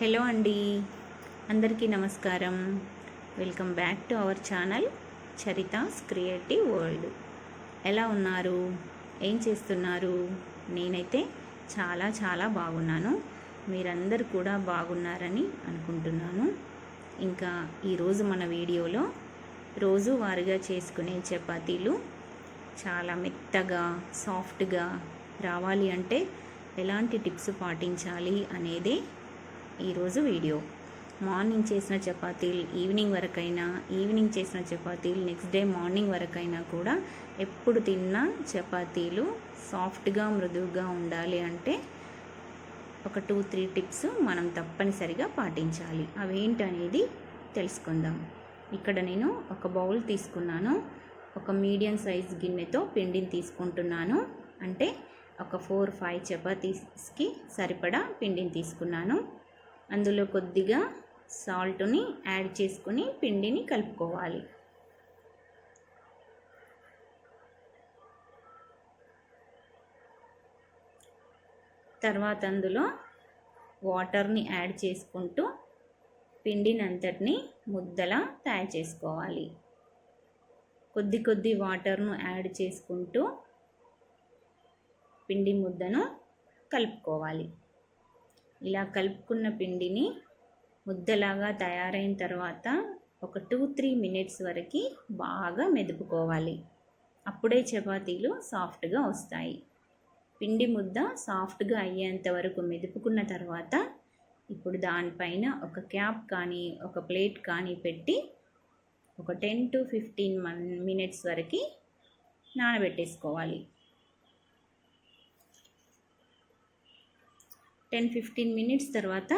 Hello అండి. అందరికీ నమస్కారం. Welcome back to our channel Charitha's creative world. ఎలా ఉన్నారు? ఏం చేస్తున్నారు? నేనైతే చాలా చాలా బాగున్నాను. మీరందరూ కూడా బాగున్నారని అనుకుంటున్నాను. ఇంకా ఈరోజు మన వీడియోలో రోజువారీగా చేసుకునే చపాతీలు చాలా మెత్తగా సాఫ్ట్గా రావాలి అంటే ఎలాంటి టిప్స్ పాటించాలి అనేది ఈరోజు వీడియో. మార్నింగ్ చేసిన చపాతీలు ఈవినింగ్ వరకైనా ఈవినింగ్ చేసిన చపాతీలు నెక్స్ట్ డే మార్నింగ్ వరకైనా కూడా ఎప్పుడు తిన్నా చపాతీలు సాఫ్ట్గా మృదువుగా ఉండాలి అంటే ఒక టూ త్రీ టిప్స్ మనం తప్పనిసరిగా పాటించాలి. అవేంటనేది తెలుసుకుందాం. ఇక్కడ నేను ఒక బౌల్ తీసుకున్నాను. ఒక మీడియం సైజ్ గిన్నెతో పిండిని తీసుకుంటున్నాను. అంటే ఒక ఫోర్ ఫైవ్ చపాతీస్కి సరిపడా పిండిని తీసుకున్నాను. అందులో కొద్దిగా సాల్ట్ని యాడ్ చేసుకుని పిండిని కలుపుకోవాలి. తర్వాత అందులో వాటర్ని యాడ్ చేసుకుంటూ పిండిని అంతటిని ముద్దలా తయారు చేసుకోవాలి. కొద్ది కొద్ది వాటర్ను యాడ్ చేసుకుంటూ పిండి ముద్దను కలుపుకోవాలి. ఇలా కలుపుకున్న పిండిని ముద్దలాగా తయారైన తర్వాత ఒక టూ త్రీ మినిట్స్ వరకు బాగా మెదుపుకోవాలి. అప్పుడే చపాతీలు సాఫ్ట్గా వస్తాయి. పిండి ముద్ద సాఫ్ట్గా అయ్యేంత వరకు మెదుపుకున్న తర్వాత ఇప్పుడు దానిపైన ఒక క్యాప్ కానీ ఒక ప్లేట్ కానీ పెట్టి ఒక టెన్ టు ఫిఫ్టీన్ మినిట్స్ వరకు నానబెట్టేసుకోవాలి. టెన్ ఫిఫ్టీన్ మినిట్స్ తర్వాత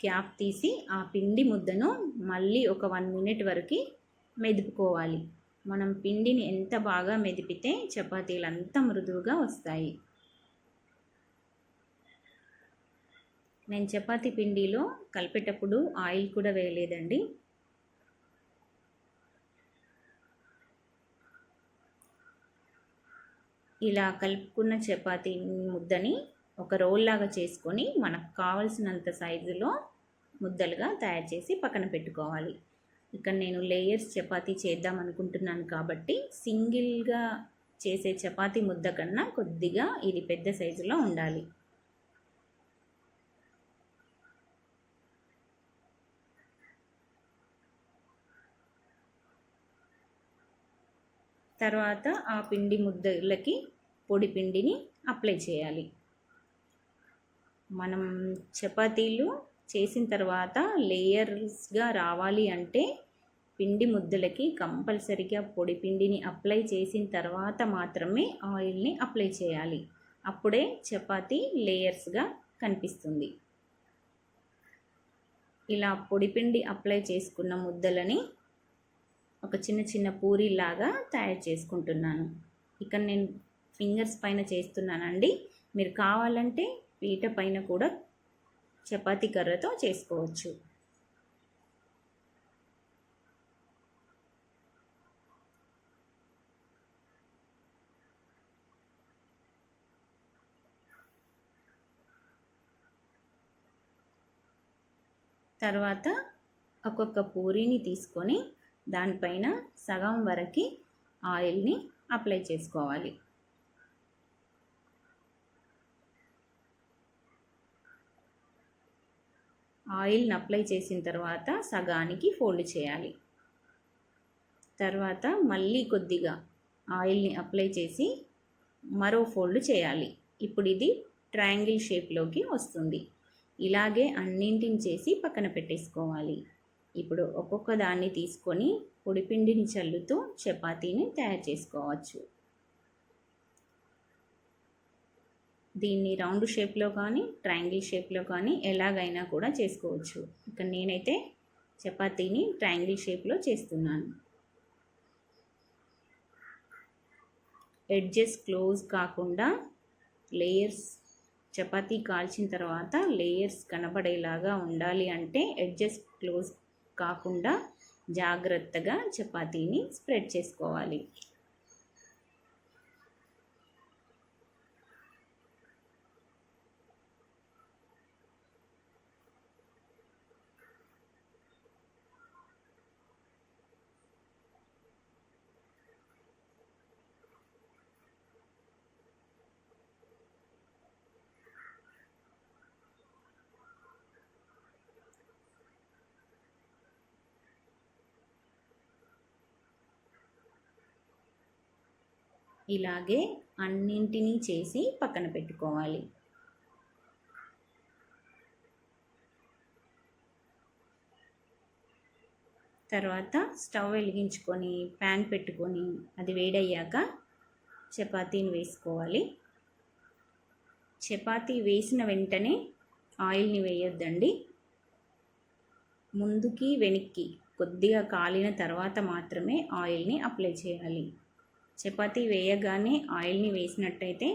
క్యాప్ తీసి ఆ పిండి ముద్దను మళ్ళీ ఒక వన్ మినిట్ వరకు మెదుపుకోవాలి. మనం పిండిని ఎంత బాగా మెదిపితే చపాతీలు అంత మృదువుగా వస్తాయి. నేను చపాతి పిండిలో కలిపేటప్పుడు ఆయిల్ కూడా వేయలేదండి. ఇలా కలుపుకున్న చపాతీ ముద్దని ఒక రోల్ లాగా చేసుకొని మనకు కావలసినంత సైజులో ముద్దలుగా తయారు చేసి పక్కన పెట్టుకోవాలి. ఇక్కడ నేను లేయర్స్ చపాతీ చేద్దాం అనుకుంటున్నాను కాబట్టి సింగిల్గా చేసే చపాతీ ముద్ద కన్నా కొద్దిగా ఇది పెద్ద సైజులో ఉండాలి. తర్వాత ఆ పిండి ముద్దలకి పొడి పిండిని అప్లై చేయాలి. మనం చపాతీలు చేసిన తర్వాత లేయర్స్గా రావాలి అంటే పిండి ముద్దలకి కంపల్సరిగా పొడి పిండిని అప్లై చేసిన తర్వాత మాత్రమే ఆయిల్ని అప్లై చేయాలి. అప్పుడే చపాతీ లేయర్స్గా కనిపిస్తుంది. ఇలా పొడి పిండి అప్లై చేసుకున్న ముద్దలని ఒక చిన్న చిన్న పూరిలాగా తయారు చేసుకుంటున్నాను. ఇక్కడ నేను ఫింగర్స్ పైన చేస్తున్నానండి. మీరు కావాలంటే పీట పైన కూడా చపాతీ కర్రతో చేసుకోవచ్చు. తర్వాత ఒక్కొక్క పూరీని తీసుకొని దానిపైన సగం వరకు ఆయిల్ని అప్లై చేసుకోవాలి. ఆయిల్ని అప్లై చేసిన తర్వాత సగానికి ఫోల్డ్ చేయాలి. తర్వాత మళ్ళీ కొద్దిగా ఆయిల్ని అప్లై చేసి మరో ఫోల్డ్ చేయాలి. ఇప్పుడు ఇది ట్రయాంగిల్ షేప్లోకి వస్తుంది. ఇలాగే అన్నింటిని చేసి పక్కన పెట్టేసుకోవాలి. ఇప్పుడు ఒక్కొక్క దాన్ని తీసుకొని పొడిపిండిని చల్లుతూ చపాతీని తయారు చేసుకోవచ్చు. దీన్ని రౌండ్ షేప్లో కానీ ట్రయాంగిల్ షేప్లో కానీ ఎలాగైనా కూడా చేసుకోవచ్చు. ఇక్కడ నేనైతే చపాతీని ట్రయాంగిల్ షేప్లో చేస్తున్నాను. ఎడ్జెస్ క్లోజ్ కాకుండా లేయర్స్ చపాతీ కాల్చిన తర్వాత లేయర్స్ కనబడేలాగా ఉండాలి అంటే ఎడ్జెస్ క్లోజ్ కాకుండా జాగ్రత్తగా చపాతీని స్ప్రెడ్ చేసుకోవాలి. ఇలాగే అన్నింటినీ చేసి పక్కన పెట్టుకోవాలి. తర్వాత స్టవ్ వెలిగించుకొని ప్యాన్ పెట్టుకొని అది వేడయ్యాక చపాతీని వేసుకోవాలి. చపాతీ వేసిన వెంటనే ఆయిల్ని వేయొద్దండి. ముందుకి వెనక్కి కొద్దిగా కాలిన తర్వాత మాత్రమే ఆయిల్ని అప్లై చేయాలి. చపాతీ వేయగానే ఆయిల్ని వేసినట్టయితే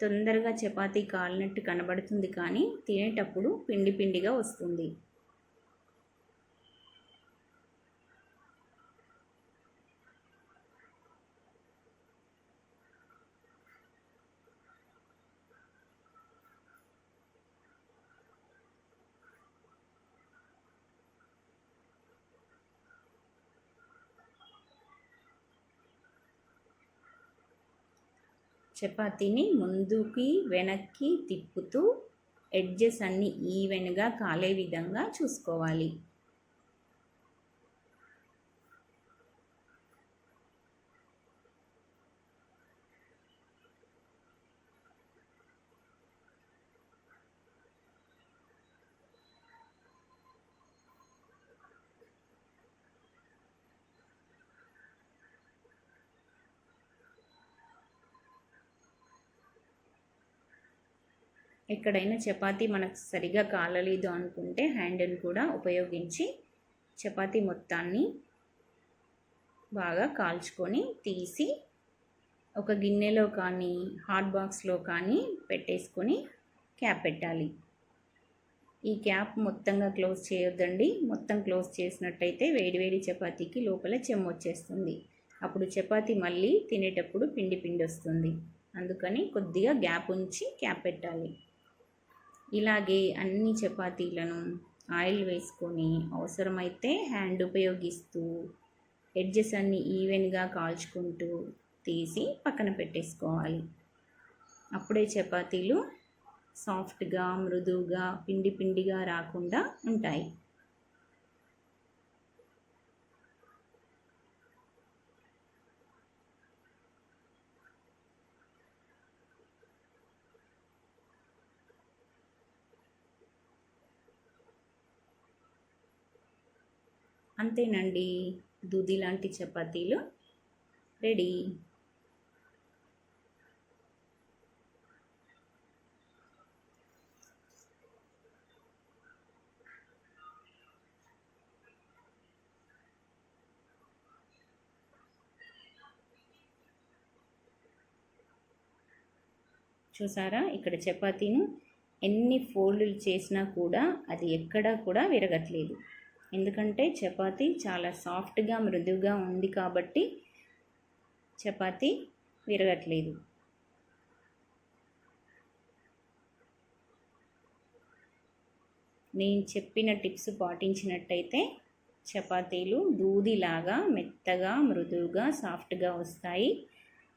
తొందరగా చపాతీ కాలినట్టు కనబడుతుంది కానీ తినేటప్పుడు పిండి పిండిగా వస్తుంది. చపాతీని ముందుకి వెనక్కి తిప్పుతూ ఎడ్జెస్ అన్ని ఈవెన్గా కాలే విధంగా చూసుకోవాలి. ఎక్కడైనా చపాతీ మనకు సరిగా కాలలేదు అనుకుంటే హ్యాండిల్ కూడా ఉపయోగించి చపాతీ మొత్తాన్ని బాగా కాల్చుకొని తీసి ఒక గిన్నెలో కానీ హాట్ బాక్స్లో కానీ పెట్టేసుకొని క్యాప్ పెట్టాలి. ఈ క్యాప్ మొత్తంగా క్లోజ్ చేయొద్దండి. మొత్తం క్లోజ్ చేసినట్టయితే వేడివేడి చపాతీకి లోపల చెమ్మ వచ్చేస్తుంది. అప్పుడు చపాతీ మళ్ళీ తినేటప్పుడు పిండి పిండి వస్తుంది. అందుకని కొద్దిగా గ్యాప్ ఉంచి క్యాప్ పెట్టాలి. ఇలాగే అన్ని చపాతీలను ఆయిల్ వేసుకొని అవసరమైతే హ్యాండ్ ఉపయోగిస్తూ ఎడ్జెస్ అన్ని ఈవెన్గా కాల్చుకుంటూ తీసి పక్కన పెట్టేసుకోవాలి. అప్పుడే చపాతీలు సాఫ్ట్గా మృదువుగా పిండి పిండిగా రాకుండా ఉంటాయి. అంతేనండి. దూది లాంటి చపాతీలు. రెడీ. చూసారా? ఇక్కడ చపాతీను ఎన్ని ఫోల్డ్లు చేసినా కూడా అది ఎక్కడా కూడా విరగట్లేదు. ఎందుకంటే చపాతి చాలా సాఫ్ట్గా మృదువుగా ఉంది కాబట్టి చపాతి విరగట్లేదు. నేను చెప్పిన టిప్స్ పాటించినట్టయితే చపాతీలు దూదిలాగా మెత్తగా మృదువుగా సాఫ్ట్గా వస్తాయి.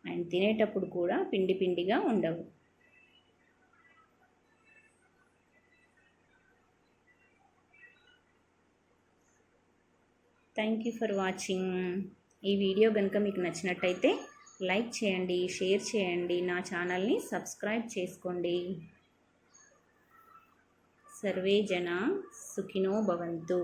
అండ్ తినేటప్పుడు కూడా పిండి పిండిగా ఉండవు. థ్యాంక్ యూ ఫర్ వాచింగ్ ఈ వీడియో కనుక మీకు నచ్చినట్టయితే లైక్ చేయండి షేర్ చేయండి నా ఛానల్ని సబ్స్క్రైబ్ చేసుకోండి. సర్వే జన సుఖినో భవంతు.